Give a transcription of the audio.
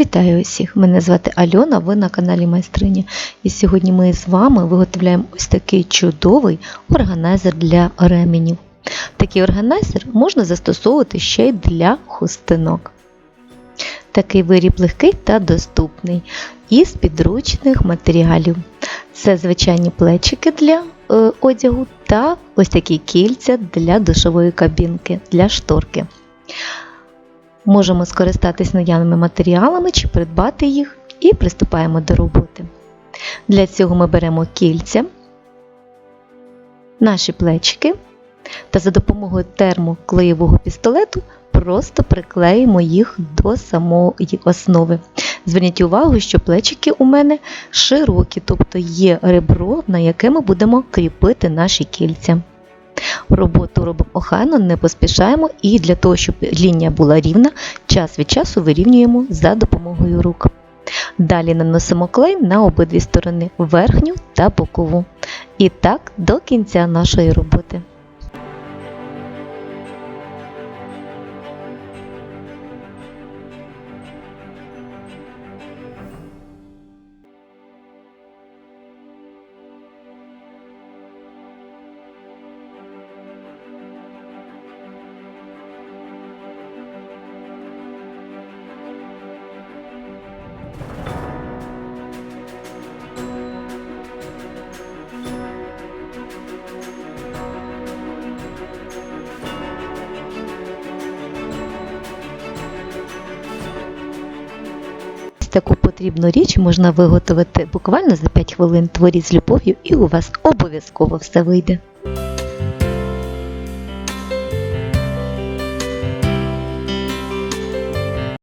Вітаю усіх! Мене звати Альона, ви на каналі Майстриня. І сьогодні ми з вами виготовляємо ось такий чудовий органайзер для ременів. Такий органайзер можна застосовувати ще й для хустинок. Такий виріб легкий та доступний із підручних матеріалів. Це звичайні плечики для е, одягу та ось такі кільця для душової кабінки, для шторки. Можемо скористатись наявними матеріалами чи придбати їх і приступаємо до роботи. Для цього ми беремо кільця, наші плечики та за допомогою термоклеєвого пістолету просто приклеїмо їх до самої основи. Зверніть увагу, що плечики у мене широкі, тобто є ребро, на яке ми будемо кріпити наші кільця. Роботу робимо охайно, не поспішаємо і для того, щоб лінія була рівна, час від часу вирівнюємо за допомогою рук. Далі наносимо клей на обидві сторони верхню та бокову. І так до кінця нашої роботи. Таку потрібну річ можна виготовити буквально за 5 хвилин. Творіть з любов'ю, і у вас обов'язково все вийде.